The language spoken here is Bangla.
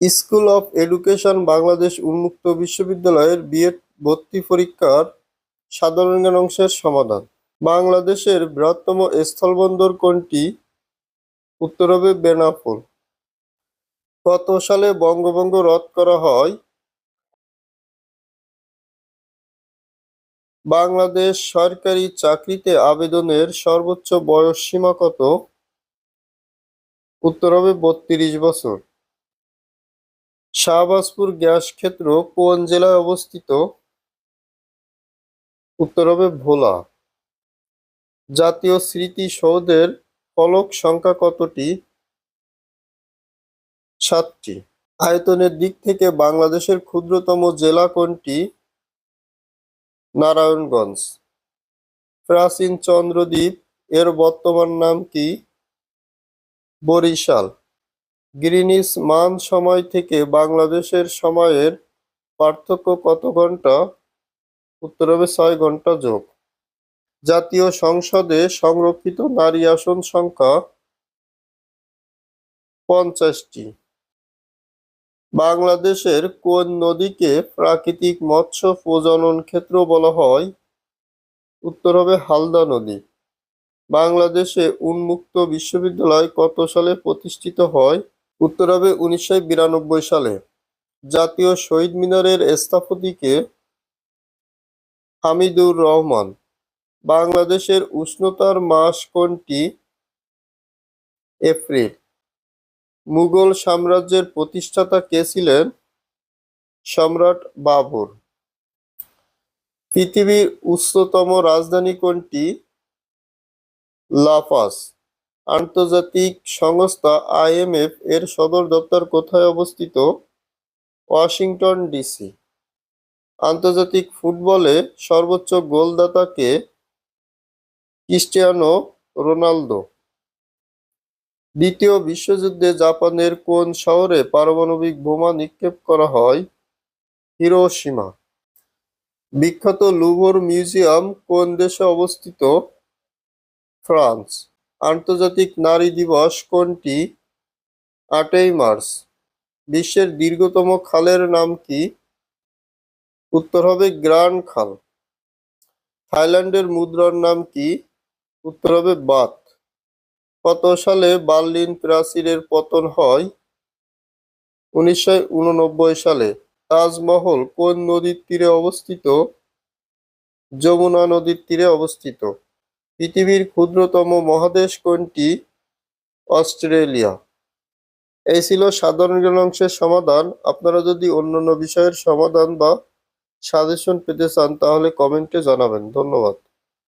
স্কুল অফ এডুকেশন বাংলাদেশ উন্মুক্ত বিশ্ববিদ্যালয়ের বিএড ভর্তি পরীক্ষার সাধারণ জ্ঞান অংশের সমাধান। বাংলাদেশের বৃহত্তম স্থলবন্দর কোনটি? উত্তর হবে বেনাপোল। কত সালে বঙ্গভঙ্গ রদ করা হয়। বাংলাদেশ সরকারি চাকরিতে আবেদনের সর্বোচ্চ বয়স সীমা কত? উত্তর হবে বত্রিশ বছর। শাহবাজপুর গ্যাস ক্ষেত্র কোন জেলায় অবস্থিত? উত্তর হবে ভোলা। জাতীয় স্মৃতিসৌধের ফলক সংখ্যা কতটি? সাতটি। আয়তনের দিক থেকে বাংলাদেশের ক্ষুদ্রতম জেলা কোনটি? নারায়ণগঞ্জ। প্রাচীন চন্দ্রদ্বীপ, এর বর্তমান নাম কি? বরিশাল। গ্রিনিচ মান সময় থেকে বাংলাদেশের সময়ের পার্থক্য কত ঘণ্টা? উত্তর হবে ছয় ঘণ্টা যোগ। জাতীয় সংসদে সংরক্ষিত নারী আসন সংখ্যা পঞ্চাশটি। বাংলাদেশের কোন নদীকে প্রাকৃতিক মৎস্য প্রজনন ক্ষেত্র বলা হয়? উত্তর হবে হালদা নদী। বাংলাদেশে উন্মুক্ত বিশ্ববিদ্যালয় কত সালে প্রতিষ্ঠিত হয়? উত্তর হবে উনিশশো বিরানব্বই সালে। জাতীয় শহীদ মিনারের স্থাপতিকে হামিদুর রহমান। বাংলাদেশের উষ্ণতার মাস কোনটি? এপ্রিল। মুঘল সাম্রাজ্যের প্রতিষ্ঠাতা কে ছিলেন? সম্রাট বাবর। পৃথিবীর উচ্চতম রাজধানী কোনটি? লাপাস আন্তর্জাতিক সংস্থা আইএমএফ এর সদর দপ্তর কোথায় অবস্থিত? Washington DC. আন্তর্জাতিক ফুটবলে সর্বোচ্চ গোলদাতা কে ক্রিস্টিয়ানো রোনালদো। দ্বিতীয় বিশ্বযুদ্ধে জাপানের কোন শহরে পারমাণবিক বোমা নিক্ষেপ করা হয়? হিরোশিমা। বিখ্যাত লুভর মিউজিয়াম কোন দেশে অবস্থিত? ফ্রান্স। আন্তর্জাতিক নারী দিবস কোনটি? আটই মার্চ। বিশ্বের দীর্ঘতম খালের নাম কি? উত্তর হবে গ্রান্ড খাল। থাইল্যান্ডের মুদ্রার নাম কি? উত্তর হবে বাত। কত সালে বার্লিন প্রাচীরের পতন হয়? উনিশশো উননব্বই সালে। তাজমহল কোন নদীর তীরে অবস্থিত? যমুনা নদীর তীরে অবস্থিত। পৃথিবীর ক্ষুদ্রতম মহাদেশ কোনটি? অস্ট্রেলিয়া। এই ছিল সাধারণ জ্ঞান অংশের সমাধান। আপনারা যদি অন্যান্য বিষয়ের সমাধান বা সাজেশন পেতে চান, তাহলে কমেন্টে জানাবেন। ধন্যবাদ।